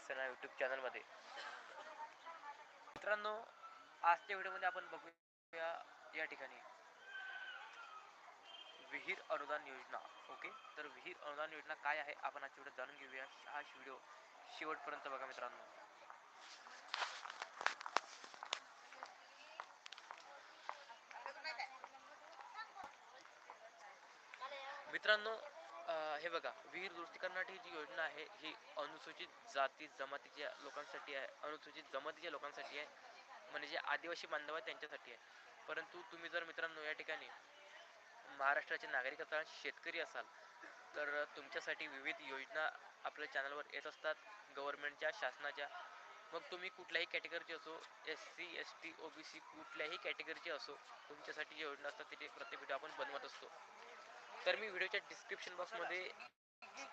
सेना YouTube चॅनलमध्ये मित्रांनो आजच्या व्हिडिओमध्ये आपण बघूया या ठिकाणी. विहीर अनुदान योजना ओके तर विहीर अनुदान योजना काय आहे? आपण आजच्या व्हिडिओ जाणून घेऊया. हा व्हिडिओ शेवटपर्यंत बघा मित्रांनो. मित्रांनो हे बघा विहीर दुरुस्ती करण्याची जी योजना आहे ही अनुसूचित जाती जमातीच्या लोकांसाठी आहे. अनुसूचित जमातीच्या लोकांसाठी आहे. म्हणजे जे आदिवासी बांधव आहेत त्यांच्यासाठी आहे. परंतु तुम्ही जर मित्रांनो या ठिकाणी महाराष्ट्राचे नागरिक असाल शेतकरी असाल तर तुमच्यासाठी विविध योजना आपल्या चॅनलवर येत असतात. गव्हर्नमेंटच्या शासनाच्या. मग तुम्ही कुठल्याही कॅटेगरीचे असो S C S T O B C कुठल्याही कॅटेगरीचे असो तुमच्यासाठी जी योजना असतात त्याचे प्रत्येक व्हिडिओ आपण बनवत असतो. तर मी व्हिडिओच्या डिस्क्रिप्शन बॉक्समध्ये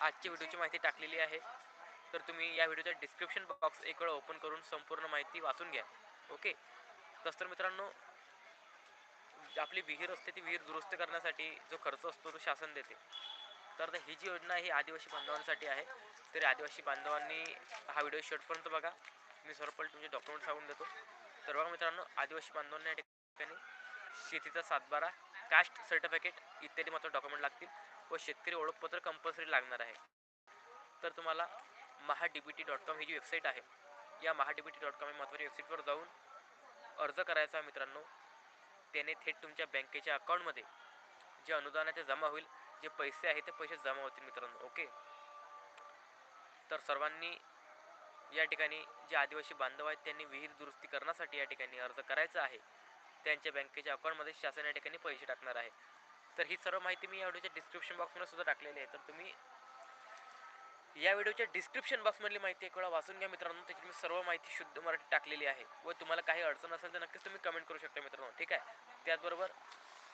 आजची व्हिडिओची माहिती टाकलेली आहे. तर तुम्ही या व्हिडिओच्या डिस्क्रिप्शन बॉक्स एक वेळा ओपन करून संपूर्ण माहिती वाचून घ्या. ओके तसं तर मित्रांनो आपली विहीर असते ती विहीर दुरुस्त करण्यासाठी जो खर्च असतो तो शासन देते. तर ही जी योजना ही आदिवासी बांधवांसाठी आहे. तरी आदिवासी बांधवांनी हा व्हिडिओ शेवटपर्यंत बघा. मी सर्वपल्ट तुमचे डॉक्युमेंट सांगून देतो. तर बघा मित्रांनो आदिवासी बांधवांना या ठिकाणी शेतीचा सातबारा कास्ट सर्टिफिकेट इत्यादी मात्र डॉक्युमेंट लागतील व शेतकरी ओळखपत्र कंपल्सरी लागणार आहे. तर तुम्हाला Maha D B T dot com ही जी वेबसाईट आहे या Maha D B T dot com या महत्त्वाच्या वेबसाईटवर जाऊन अर्ज करायचा मित्रांनो. त्याने थेट तुमच्या बँकेच्या अकाउंटमध्ये जे अनुदानाचे जमा होईल जे पैसे आहे ते पैसे जमा होतील मित्रांनो. ओके? तर सर्वांनी या ठिकाणी जे आदिवासी बांधव आहेत त्यांनी विहीर दुरुस्ती करण्यासाठी या ठिकाणी अर्ज करायचा आहे. त्यांच्या बँकेच्या अकाउंटमध्ये शासन या ठिकाणी पैसे टाकणार आहे. तर ही सर्व माहिती मी या व्हिडिओच्या डिस्क्रिप्शन बॉक्समध्ये सुद्धा टाकलेली आहे. तर तुम्ही या व्हिडिओच्या डिस्क्रिप्शन बॉक्समधली माहिती एक वेळा वाचून घ्या मित्रांनो. त्याची मी सर्व माहिती शुद्ध मराठी टाकलेली आहे. व तुम्हाला काही अडचण असेल तर नक्कीच तुम्ही कमेंट करू शकता मित्रांनो. ठीक आहे? त्याचबरोबर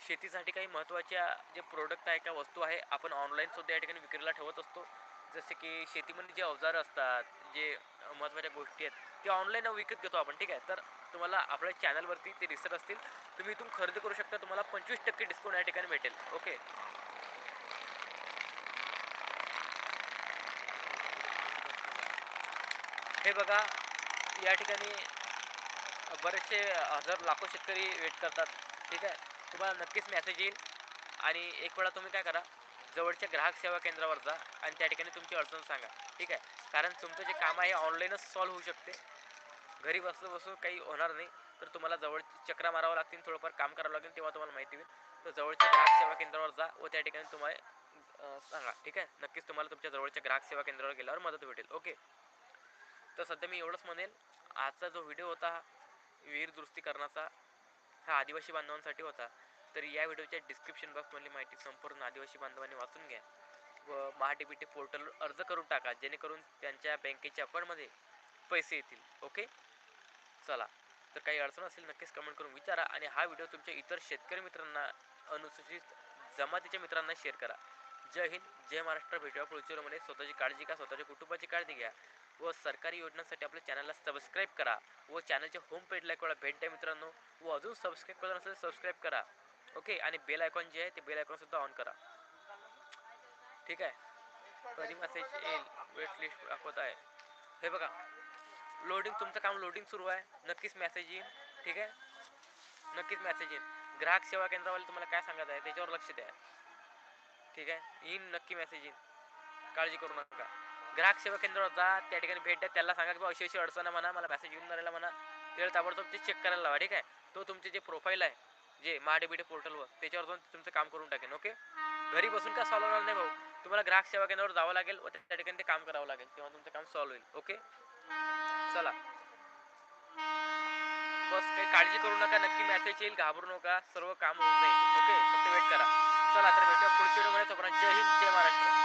शेतीसाठी काही महत्त्वाच्या जे प्रोडक्ट आहे किंवा वस्तू आहे आपण ऑनलाईन सुद्धा या ठिकाणी विक्रीला ठेवत असतो. जसे की शेतीमध्ये जे अवजारं असतात जे महत्त्वाच्या गोष्टी आहेत ते ऑनलाईन विकत घेतो आपण. ठीक आहे? तर तुम्हाला आपल्या चॅनलवरती ते दिसत असतील तुम्ही इथून खरेदी करू शकता तुम्हाला पंचवीस टक्के डिस्काउंट या ठिकाणी भेटेल. ओके हे बघा या ठिकाणी बरेचसे हजार लाखो शेतकरी वेट करतात. ठीक आहे? तुम्हाला नक्कीच मेसेज येईल. आणि एक वेळा तुम्ही काय करा जवळच्या ग्राहक सेवा केंद्रावर जा आणि त्या ठिकाणी तुमची अडचण सांगा. ठीक आहे? कारण तुमचं जे काम आहे ऑनलाईनच सॉल्व्ह होऊ शकते. घरी बसलं बसून काही होणार नाही. तर तुम्हाला जवळ चक्रा मारावं लागतील थोडंफार काम करावं लागेल तेव्हा तुम्हाला माहिती होईल. तर जवळच्या ग्राहक सेवा केंद्रावर जा व त्या ठिकाणी तुम्हाला सांगा. ठीक आहे? नक्कीच तुम्हाला तुमच्या जवळच्या ग्राहक सेवा केंद्रावर गेल्यावर मदत भेटेल. ओके? तर सध्या मी एवढंच म्हणेल. आजचा जो व्हिडिओ होता विहीर दुरुस्तीकरणाचा हा आदिवासी बांधवांसाठी होता. तर या व्हिडिओच्या डिस्क्रिप्शन बॉक्समधली माहिती संपूर्ण आदिवासी बांधवांनी वाचून घ्या. व महाडीबीटी पोर्टलवर अर्ज करून टाका जेणेकरून त्यांच्या बँकेच्या अकाउंटमध्ये पैसे येतील. ओके? चला. तर काही अडचण असेल नक्कीच कमेंट करून विचारा आणि हा व्हिडिओ तुमच्या इतर शेतकरी मित्रांना अनुसूचित जमातीच्या मित्रांना शेअर करा. जय हिंद जय महाराष्ट्र. भेटूया पुढच्या स्वतःची काळजी घ्या स्वतःच्या कुटुंबाची काळजी घ्या व सरकारी योजनांसाठी आपल्या चॅनलला सबस्क्राईब करा व चॅनलच्या होम पेजला एक वेळा भेट द्या मित्रांनो व अजून सबस्क्राईब करत नसेल सबस्क्राईब करा. ओके आणि बेल आयकॉन जे आहे ते बेल आयकॉन सुद्धा ऑन करा. ठीक आहे? कधी मेसेज येईल? वेट लिस्ट दाखवत आहे. हे बघा. लोडिंग, तुमचं काम लोडिंग सुरू आहे. नक्कीच मेसेज येईल. ठीक आहे? नक्कीच मेसेज येईल. ग्राहक सेवा केंद्रावाले तुम्हाला काय सांगत आहे, त्याच्यावर लक्ष द्या. ठीक आहे? येईन नक्की मेसेज येईन काळजी करू नका. ग्राहक सेवा केंद्रावर जा, त्या ठिकाणी भेट द्या. त्याला सांगा की अशी अशी अडचण म्हणा, मला मेसेज येऊन राहिला म्हणा. त्याला ताबडतोब ते चेक करायला लावा. ठीक आहे? तो तुमचे जे प्रोफाईल आहे, जे महाडीबीटी पोर्टलवर त्याच्यावर जाऊन तुमचं काम करून टाकेन ओके घरी बसून काय सॉल्व्ह होणार नाही भाऊ. तुम्हाला ग्राहक सेवा केंद्रावर जावं लागेल व त्या ठिकाणी ते काम करावं लागेल. तेव्हा तुमचं काम सॉल्व्ह होईल ओके चला. बस काही काळजी करू नका नक्की मेसेज येईल घाबरू नका सर्व काम होऊन जाईल. ओके फक्त वेट करा. चला तर भेटूया पुढच्या व्हिडिओमध्ये तोपर्यंत जय हिंद जय महाराष्ट्र.